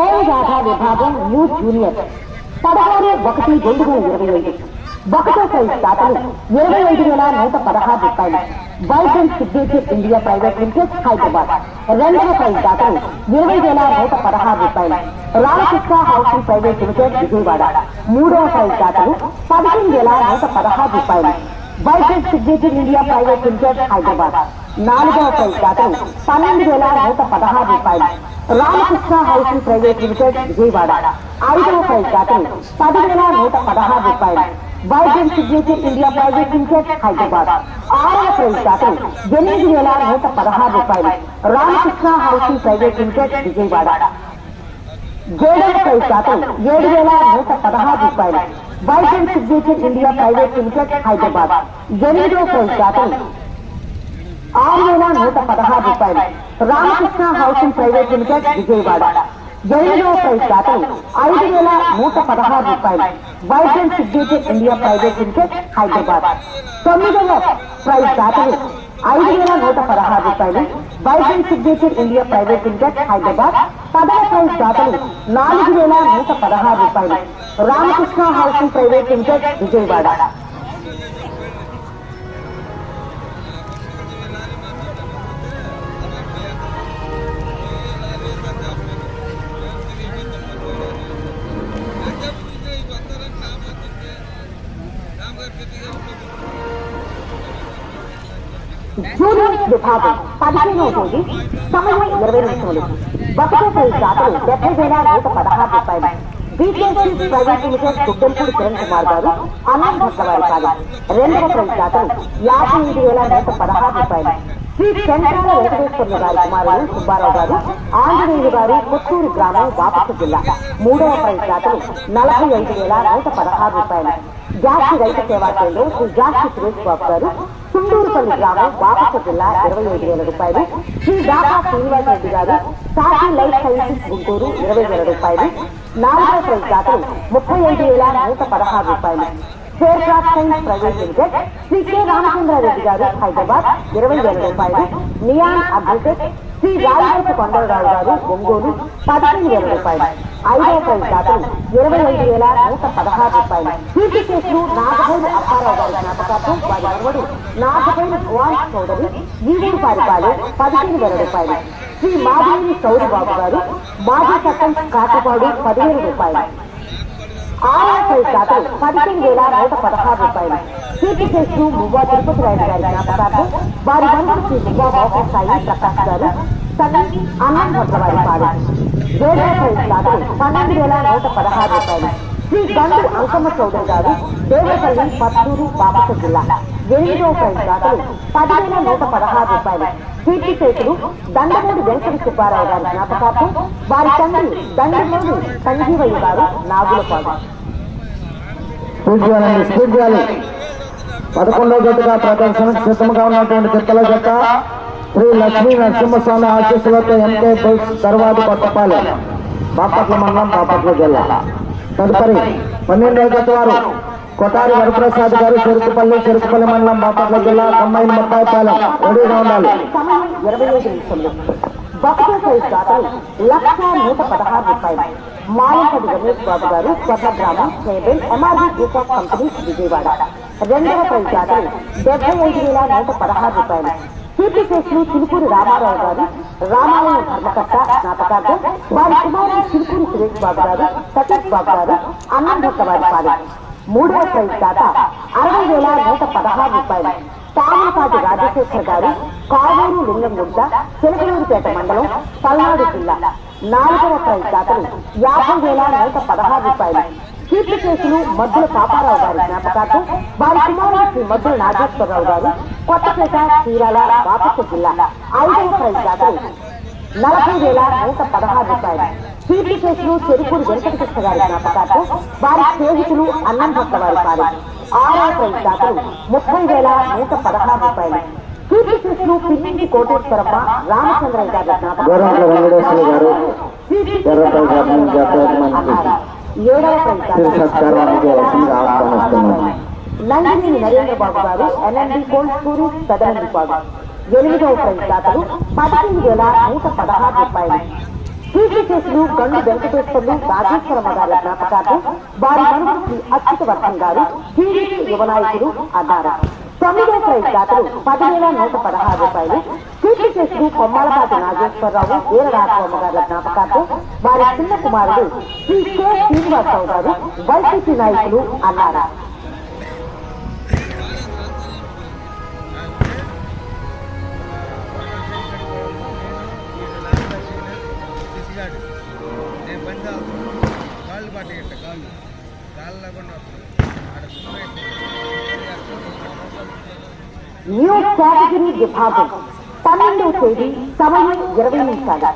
స్వయం గాథా విభాగం new junior పదహారు ఒకటి రెండు వేల ఇరవై ఐదు ఒకటో ప్రైజ్ దాతలు ఇరవై ఐదు వేల నూట పదహారు రూపాయలు vibrant signature India private limited Hyderabad. రెండవ ప్రైజ్ దాతలు ఇరవై వేల నూట పదహారు రూపాయలు Ramakrishna housing private limited Vijayawada మూడవ ప్రైజ్ దాతలు పదిహేను వేల నూట పదహారు రూపాయలు vibrant signature India private limited Hyderabad నాలుగవ ప్రైజ్ దాతలు పన్నెండు వేల నూట పదహారు రూపాయలు. Ramakrishna housing private limited Vijayawada ఐదవ ప్రైజ్ దాతలు పదివేల నూట పదహారు రూపాయలు vibrant signature India private limited Hyderabad ఆరవ ప్రైజ్ దాతలు ఎనిమిది వేల నూట పదహారు రూపాయలు Ramakrishna housing private limited Vijayawada ఏడవ ప్రైజ్ దాతలు ఏడు వేల నూట పదహారు రూపాయలు vibrant signature India private limited Hyderabad ఎనిమిదవ ప్రైజ్ దాతలు ఆరు వేల నూట పదహారు రూపాయలు Ramakrishna housing private limited Vijayawada. ఎనిమిదవ ప్రైజ్ దాతలు ఐదు వేల నూట పదహారు రూపాయలు. Vibrant signature India private limited Hyderabad. తొమ్మిదవ ప్రైజ్ దాతలు ఐదు వేల నూట పదహారు రూపాయలు. Vibrant signature India private limited Hyderabad. పదవ ప్రైజ్ దాతలు నాలుగు వేల నూట పదహారు రూపాయలు. Ramakrishna housing private limited Vijayawada. Junior విభాగం పదిహేనవ తేదీ సమయం ఇరవై నిమిషములు ఒకటో ప్రైజ్ డెబ్బై వేల నూట పదహారు రూపాయలు. BKC private limited Guddempudi Kiran Kumar garu Anantha Bhatlavari కాదు. రెండవ ప్రైజ్ దాతలు యాభై ఐదు వేల నూట పదహారు రూపాయలు. శ్రీ చంద్రాల వెంకటేశ్వరుల గారి కుమారుడు సుబ్బారావు గారు ఆంజనేయులు గారు పుత్తూరు గ్రామం బాపట్ల జిల్లా. మూడవ ప్రైజ్ దాతలు నలభై ఐదు వేల నూట పదహారు రూపాయలు. జాస్తి రైతు సేవా కేంద్రం శ్రీ జాస్తి సురేష్ బాబు గారు చుండూరుపల్లి గ్రామం బాపట్ల జిల్లా ఇరవై ఐదు వేల రూపాయలు. శ్రీ దాకా శ్రీనివాస్ రెడ్డి గారు సాక్షి లైఫ్ సైన్సెస్ గుంటూరు ఇరవై వేల రూపాయలు. నాలుగో ప్రైజ్ దాతలు ముప్పై ఐదు వేల నూట పదహారు రూపాయలు. Fair science private limited Shri K Ramachandrareddy garu Hyderabad ఇరవై వేల రూపాయలు. నియాన్ అగ్రిటెక్ శ్రీ రాజవైపు కొండలరావు గారు ఒంగోలు పదహైదు వేల రూపాయలు. ఐదవ ప్రైజ్ దాతలు ఇరవై ఐదు వేల నూట పదహారు రూపాయలు. కీర్తి కేసులు నాగపైలు అప్పారావు గారి జ్ఞాపకార్థం వారి మనవడు నాగపైలు భువాన్ చౌదరి ఈవూరు పారిపాలు పదిహేను వేల రూపాయలు. శ్రీ మాధవేని చౌదరి బాబు గారు మాజీ సర్పంచ్ కాకపాడు పదిహేను రూపాయలు. ఆర్ఎస్ఐ దాతలు పదిహేను వేల నూట పదహారు రూపాయలు. కీర్తి కేసులు మువ్వా తిరుపతి రాయుడు గారి జ్ఞాపకార్థం వారి మనసు శ్రీ మువ్వా బాబు సాయి ప్రకాష్ గారు సగం అన్నం భద్రవారి పాడు ఏడవ ప్రైజ్ పన్నెండు వేల నూట పదహారు రూపాయలు శ్రీ గండు అంకమ్మ చౌదరి గారు దేవపల్లి పత్తూరు బాపట జిల్లా. ఎనిమిదవ ప్రైజ్ దాతలు పదివేల నూట పదహారు రూపాయలు. కీర్తి చేతులు దండమూడి వెంకట సుబ్బారావు గారి జ్ఞాపకార్థం వారి తండ్రి దండమూడి సంజీవయ్య గారు నాగులపాడు స్పీడ్ పదకొండవ జట్టుగా ప్రదర్శన సిద్ధంగా ఉన్నటువంటి జట్టుల జట్ట. శ్రీ లక్ష్మీ నరసింహస్వామి ఆశీస్సులతో ఎంకే బుల్స్ తర్వాతి కొత్తపాలెం బాపట్ల మండలం బాపట్ల జిల్లా తదుపరి పన్నెండవ జట్ట వారు కొటారి వరప్రసాద్ గారు చెరుకుపల్లి చెరుకుపల్లి మండలం బాపట్ల జిల్లా కమ్మాయిని మొత్తాయిపాలెం రెడీగా ఉండాలి సమయం ఇరవై ఐదు నిమిషంలో భక్తుల సైజ్ దాతలు లక్ష నూట పదహారు రూపాయలు మాలపడి రమేష్ బాబు గారు కొత్త గ్రామం cable MRB group of companies Vijayawada రెండవ ప్రైజ్ దాతలు డెబ్బై ఐదు వేల నూట పదహారు రూపాయలు కీర్తి చిలుకూరి రామారావు గారు రామాలయం ధర్మకర్త నాటకార్థం వారి కుమారుడు చిలుకూరి సురేష్ బాబు గారు సతీష్ బాబు గారు అన్నం వారి పాలెం. మూడవ ప్రైజ్ దాత అరవై వేల నూట పదహారు రూపాయలు. తామలపాటి రాజశేఖర్ గారు కావేరు లింగంగుంట చిలకలూరుపేట మండలం పల్నాడు జిల్లా. నాలుగవ ప్రైజ్ దాతలు యాభై వేల నూట పదహారు రూపాయలు. కీర్తి కేసులు మద్దుల పాపారావు గారి జ్ఞాపకార్థం వారి కుమారుడు శ్రీ మద్దుల నాగేశ్వరరావు గారు కొత్తపేట చీరాల బాపట్ల జిల్లా ఐదవ ప్రైజ్ దాతలు నలభై వేల నూట పదహారు రూపాయలు. కీర్తి కేసులు చెరుకూరు వెంకటకృష్ణ గారి జ్ఞాపకార్థం వారి స్నేహితులు అన్నం భట్ల వారి పాలెం ఆరవ ప్రైజ్ దాతలు ముప్పై వేల నూట పదహారు రూపాయలు. కీర్తి కేసులు పిల్లింటి కోటేశ్వరమ్మ రామచంద్రయ్య గారి జ్ఞాపకార్థం. సత్కారానికి నందిని బాబు గారు ఎనిమిదవ వేల నూట పదహారు రూపాయలు. గండు వెంకటేశ్వర్లు రాజేశ్వరమ్మ గారి జ్ఞాపకార్థం వారి అచ్యుత వర్ధన్ గారు టీడీపీ యువనాయకులు అన్నారు. తొమ్మిదో ప్రైజ్ దాతలు పదివేల నూట పదహారు రూపాయలు. కీర్తిశేషులు కొమ్మాలపాటి నాగేశ్వరరావు వీర రాఘవమ్మ గారి జ్ఞాపకార్థం వారి చిన్న కుమారుడు శ్రీ కె. శ్రీనివాసరావు గారు వైసీపీ నాయకులు అన్నారు. న్యూ కేటగిరీ విభాగం పన్నెండో తేదీ సమయం ఇరవై నిమిషాలు.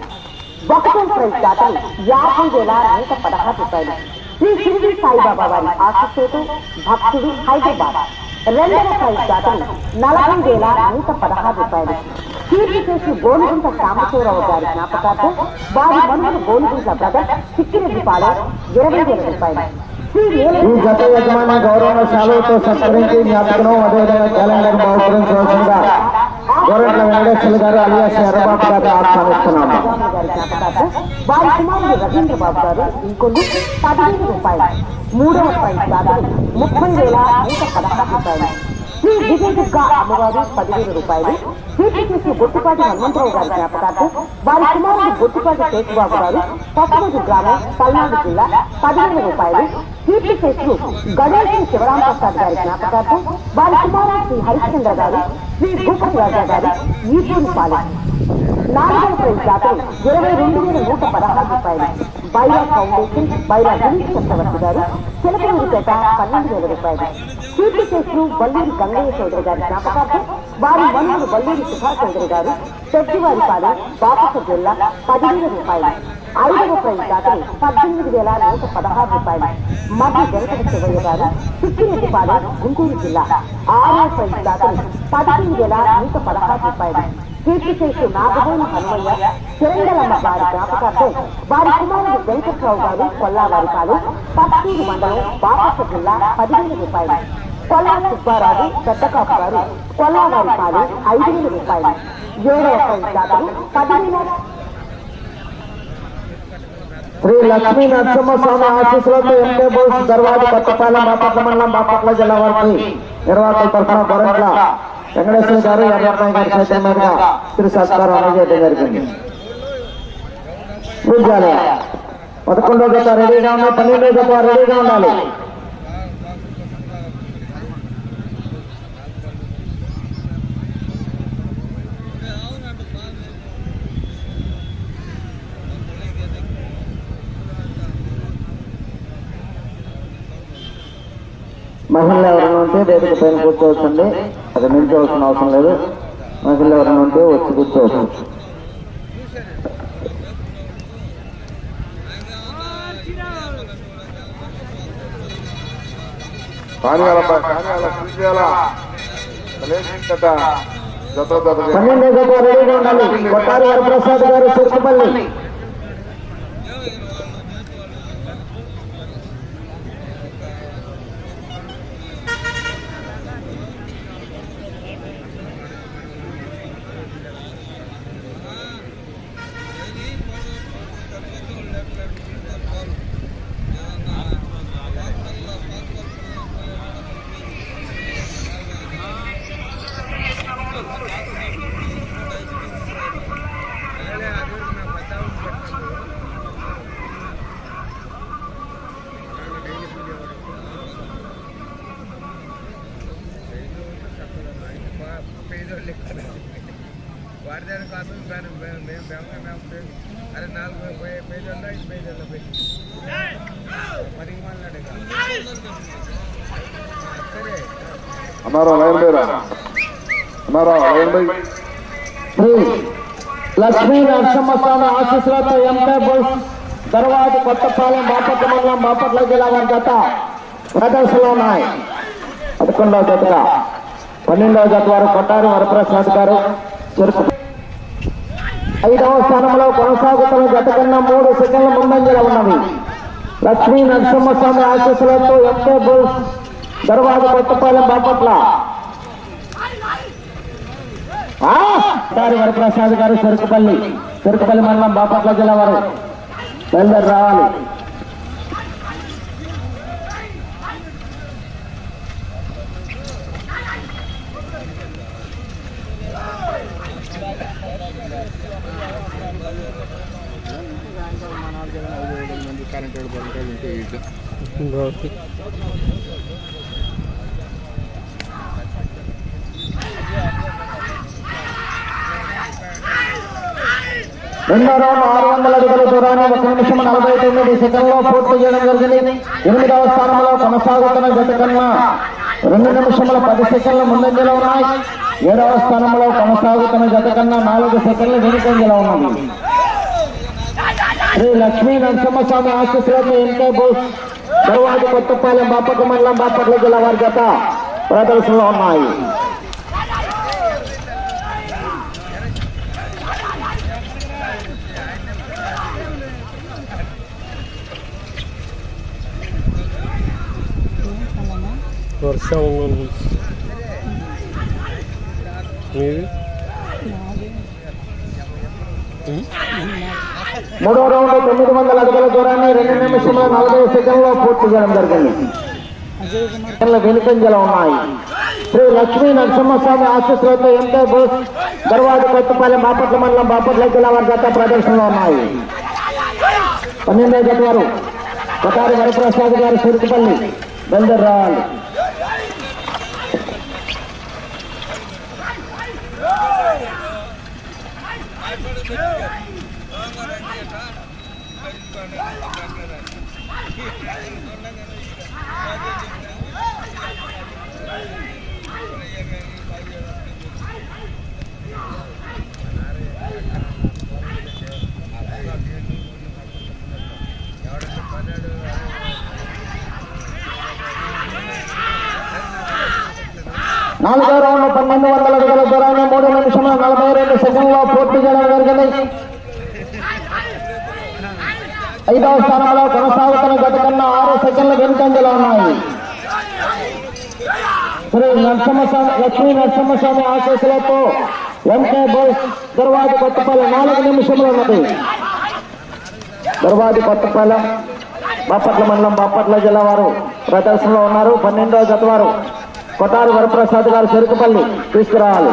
ఒకటో ప్రైజ్ దాతలు యాభై వేల నూట పదహారు రూపాయలు. శ్రీ షిరిడి సాయిబాబా వారి ఆశీస్సులతో భక్తుడు హైదరాబాద్. రెండవ ప్రైజ్ దాతలు నలభై వేల నూట పదహారు రూపాయలు. కీర్తిశేషి గోనుగుంట సాంబశివరావు గారి జ్ఞాపకార్థం వారి మనుషులు గోనుగుంట బ్రదర్ చిక్కిరెడ్డి పాలెం ఇరవై వేల రూపాయలు. ఈ నీలకంఠ జత యజమాని గౌరవ శాలువతో సత్కరించి జ్ఞాపకం అదేవిధంగా క్యాలెండర్ బహుకరించవలసిందిగా గోరెట్ల వెంకటేశ్వర గారు అలియాస్ ఎర్రబాబు గారిని ఆహ్వానిస్తున్నాము. గారి జ్ఞాపకార్థం వారి కుమారుడు రవీంద్ర బాబు గారు ఇంకొన్ని పదిహేను రూపాయలు మూడవ ప్రైజ్ దాతలు ముప్పై వేల నూట పదహారు రూపాయలు. శ్రీ విజయదుర్గ అమ్మవారు పదివేల రూపాయలు కీర్తి చేసిన బొట్టుపాటి హనుమంతరావు గారి జ్ఞాపకార్థం వారి కుమారుడు బొట్టుపాటి శేషబాబు గారు పశ్చిమ గ్రామం పల్నాడు జిల్లా పదివేల రూపాయలు కీర్తి చేసిన గణేష్ శివరాం ప్రసాద్ గారి జ్ఞాపకార్థం వారి కుమారుడు శ్రీ హరిశ్చంద్ర గారు శ్రీ భూపతి రాజా గారు ఈపూరి పాలెం నాలుగవ ప్రైజ్ శాతం ఇరవై రెండు వేల నూట పదహారు రూపాయలు బైరా ఫౌండేషన్ బైరా గిరీష్ చక్రవర్తి గారు చిలకలూరిపేట పన్నెండు వేల రూపాయలు. కీర్తి చేసిన వల్లూరి గంగయ్య చౌదరి గారి జ్ఞాపకార్థం వారి మనుమలు వల్లూరి సుభాష్ చౌదరి గారు పెద్దవారిపాలెం బాపట్ల జిల్లా పదివేల రూపాయలు ఐదవ ప్రైజ్ దాతలు పద్దెనిమిది వేల నూట పదహారు రూపాయలు. మధ్య వెంకట శివయ్య గారు సిక్కిరెడ్డిపాలెం గుంటూరు జిల్లా ఆరో ప్రైజ్ దాతలు పదిహేను వేల నూట పదహారు రూపాయలు. కీర్తిశేషు చేసి నాగబోయిన హనుమయ్య చిరంగలమ్మ వారి జ్ఞాపకార్థం వారి కుమారుడు వెంకట్రావు గారు కొల్లావారి పాలు పత్తూరు మండలం బాపట్ల జిల్లా పదివేల రూపాయలు. కొల్లా సుబ్బారావు పెద్దకాపు గారు కొల్లావారి పాలు ఐదు వేల రూపాయలు. ఏడవ ప్రైజ్ దాతలు పదివేల. శ్రీ లక్ష్మీ నరసింహ స్వామి ఆశీస్సులతో ఎంకే బోస్ దర్వాజ కొత్తపాలెం బాపట్ల మండలం బాపట్ల జిల్లా వారికి. నిర్వాహకుల తరఫున గొర్రెట్ల వెంకటేశ్వర గారు ఎర్రబాయి గారి చేతుల మీదుగా తిరు సత్కారం అందజేయడం జరిగింది. పూజాలి పదకొండో జత రెడీగా ఉన్నాయి పన్నెండో జత రెడీగా ఉండాలి. మహిళలు ఎవరైనా ఉంటే వేదిక పైన కూర్చోవచ్చండి. అక్కడ నిల్చోవలసిన అవసరం లేదు. మహిళలు ఎవరైనా ఉంటే వచ్చి కూర్చోవచ్చు. పన్నెండో జత రెడీగా ఉండాలి. కొట్టారి వరప్రసాద్ గారు చిరుకుపల్లి. వాడి దాని కోసం మేము మేము మేము మేము అరే నాలుగు పోయే పేజీల్లో ఐదు పేజీల్లో పెట్టి పనికి మాట్లాడే సరే అన్నారా లైన్ బైరా అన్నారా లైన్ బై లక్ష్మీ నరసింహస్వామి ఆశీస్సులతో ఎంకే బోస్ దర్వాజు కొత్తపాలెం బాపట్ల మండలం బాపట్ల జిల్లా వారి జత ప్రదర్శనలో ఉన్నాయి. పదకొండవ జతగా పన్నెండవ జత వారు కొట్టారి వరప్రసాద్ గారు చెరుకు ఐదవ స్థానంలో కొనసాగుతున్న గత కన్నా మూడు సెకండ్ల ముందంజల ఉన్నవి లక్ష్మీ నరసింహస్వామి ఆశీస్సులతో ఎంకే బుల్స్ దర్వాజు కొత్తపాలెం బాపట్ల. దారి వరప్రసాద్ గారు చెరుకుపల్లి చెరుకుపల్లి మండలం బాపట్ల జిల్లా వారు. రావాలి. కరెంట్ ఉంటే రెండో రౌండ్ ఆరు వందల అడుగుల దూరాన్ని ఒక నిమిషం నలభై తొమ్మిది సెకండ్లో పూర్తి చేయడం జరిగింది ఎనిమిదవ స్థానంలో కొనసాగుతున్న జత కన్నా రెండు నిమిషముల పది సెకండ్ల ముందంజలో ఉన్నాయి ఏడవ స్థానంలో కొనసాగుతున్న జత కన్నా నాలుగు సెకండ్ల వెనుకంజలో ఉన్నాయి శ్రీ లక్ష్మీ నరసింహస్వామి ఆశీస్సులతో ఎంకే బోస్ తరువాత కొత్తపాలెం బాపట్ల మండలం బాపట్ల జిల్లా వారి జత ప్రదర్శనలో ఉన్నాయి వర్ష ఒంగోలు బుల్స్ మీది మూడో రౌండ్ తొమ్మిది వందల అడుగుల దూరాన్ని రెండు నిమిషంలో నలభై సెకండ్లో పూర్తి చేయడం జరిగింది. సెకండ్ల వెనుకంజలో ఉన్నాయి. శ్రీ లక్ష్మీ నరసింహస్వామి ఆశీస్సులతో ఎంతో బోస్ దర్వాజ కొత్తపల్లి బాపట్ల మండలం బాపట్ల జిల్లా వారి గత ప్రదర్శనలో ఉన్నాయి. పన్నెండో జత వారు కొటారి వరప్రసాద్ గారు సురుకుపల్లి బయలుదేరి రావాలి. నాలుగో రౌండ్ పన్నెండు వందల అడుగుల దూరాన్ని మూడు నిమిషముల నలభై రెండు సెకండ్లో పూర్తి చేయడం జరిగింది ఐదవ స్థానంలో కొనసాగుతున్న గత కన్నా ఆరు సెకండ్ల వెనుకంజలో ఉన్నాయి శ్రీ నరసింహస్వామి లక్ష్మీ నరసింహస్వామి ఆశీస్సులతో ఎంకే బోస్ దర్వాజు కొత్తపల్లి నాలుగు నిమిషంలో ఉన్నది. దర్వాజు కొత్తపల్లి బాపట్ల మండలం బాపట్ల జిల్లా వారు ప్రదర్శనలో ఉన్నారు. పన్నెండవ జత వారు. కొటారు వరప్రసాద్ గారు చెరుకుపల్లి తీసుకురావాలి.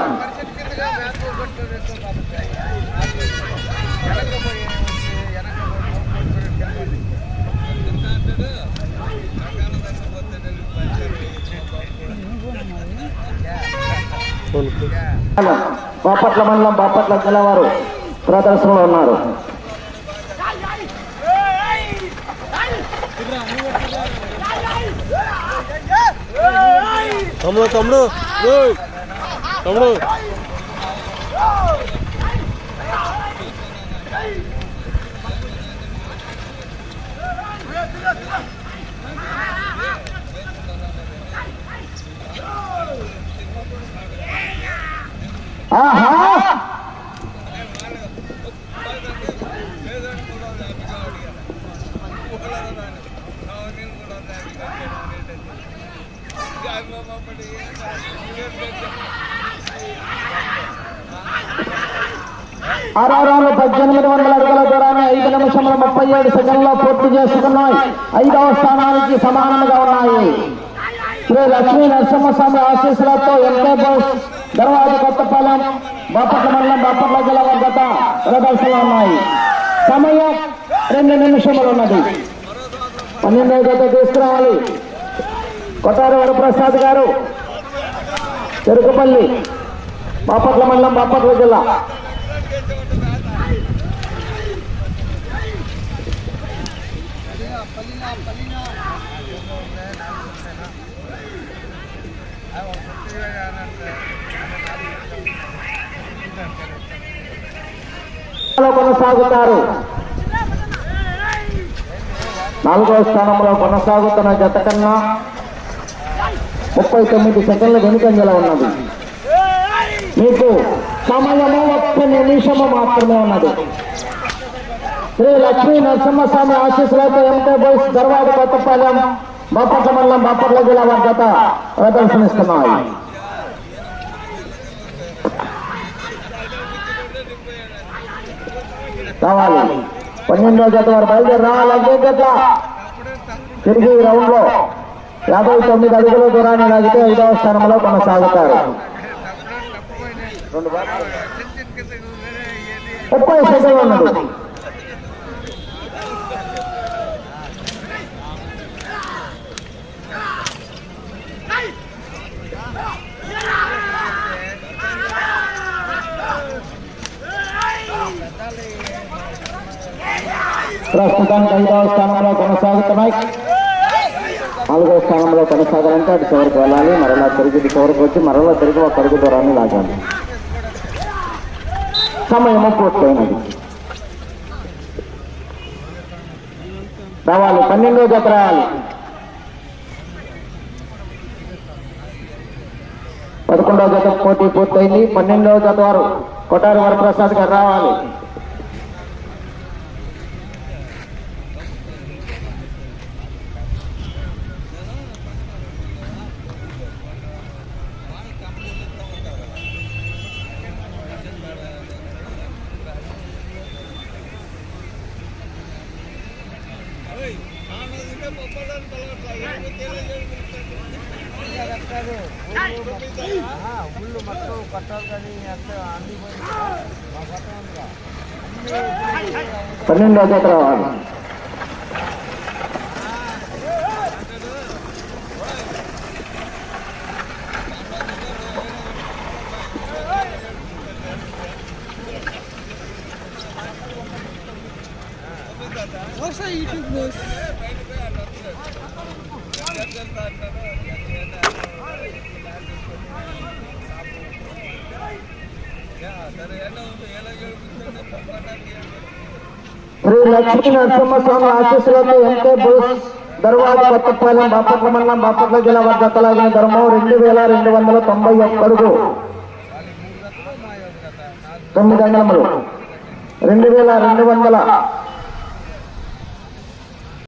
బాపట్ల మండలం బాపట్ల జిల్లా వారు ప్రదర్శనలో ఉన్నారు. తమ్ముడు తమ్ముడు. తమ్ముడు. ఆహా! ఆరో పద్దెనిమిది వందల అడుగుల దూరాన్ని ఐదు నిమిషంలో ముప్పై ఏడు సెకండ్లో పూర్తి చేసుకున్నాయి. ఐదవ స్థానానికి సమానంగా ఉన్నాయి. శ్రీ లక్ష్మీ నరసింహస్వామి ఆశీస్సులతో ఎంకే బోస్ దర్వాజు కొత్తపాలెం బాపట్ల మండలం బాపట్ల జిల్లా వద్ద ప్రదర్శనలు ఉన్నాయి. సమయం రెండు నిమిషములు ఉన్నది. పన్నెండు తీసుకురావాలి. కొట్టారి వరప్రసాద్ గారు చెరుకుపల్లి బాపట్ల మండలం బాపట్ల జిల్లా లో కొనసాగుతారు నాలుగవ స్థానంలో కొనసాగుతున్న జత కన్నా ముప్పై తొమ్మిది సెకండ్ల వెనుకంజలో ఉన్నది. మీకు సమయము ఒక్క నిమిషము మాత్రమే ఉన్నది. శ్రీ లక్ష్మీ నరసింహస్వామి ఆశీస్సులతో ఎంటే బాయ్స్ తర్వాత కొత్తపాలెం బాపట్ల మండలం బాపట్ల జిల్లా వారి జత ప్రదర్శనిస్తున్నాయి. రావాలి. పన్నెండో జత వారు బయలుదేరి రావాలి. అదే జత. తిరిగి రౌండ్లో యాభై తొమ్మిది అడుగుల దూరాన్ని లాగితే ఐదవ స్థానంలో కొనసాగుతారు చిన్న చిన్న కింద వేరే ఏది ముప్పై సెకండ్లు ఉన్నది ప్రస్తుతానికి ఐదవ స్థానంలో కొనసాగుతున్నాయి నాలుగో స్థానంలో కొనసాగాలంటే అటు చివరికి వెళ్ళాలి. మరలా తిరిగి చివరికి వచ్చి మరలా తిరిగి ఒక అడుగు దూరాన్ని లాగాలి. సమయము పూర్తయినది. రావాలి పన్నెండో జత రావాలి పదకొండవ జత పోటీ పూర్తయింది. పన్నెండవ జత వారు కొటారి వరప్రసాద్ గారు రావాలి. ఉళ్ళు మొత్తం కొట్టాలి కానీ అంత అన్ని పన్నెండవ జత రావాలి శ్రీ లక్ష్మీ నరసింహస్వామి ఆశీస్సులతో ఎంకే బుల్స్ దర్వాజ కొత్తపాలెం బాపట్ల మండలం బాపట్ల జిల్లా వద్ద తలాగిన ధర్మం రెండు వేల రెండు వందల తొంభై ఒక్క తొమ్మిది అంగళములు రెండు వేల రెండు వందల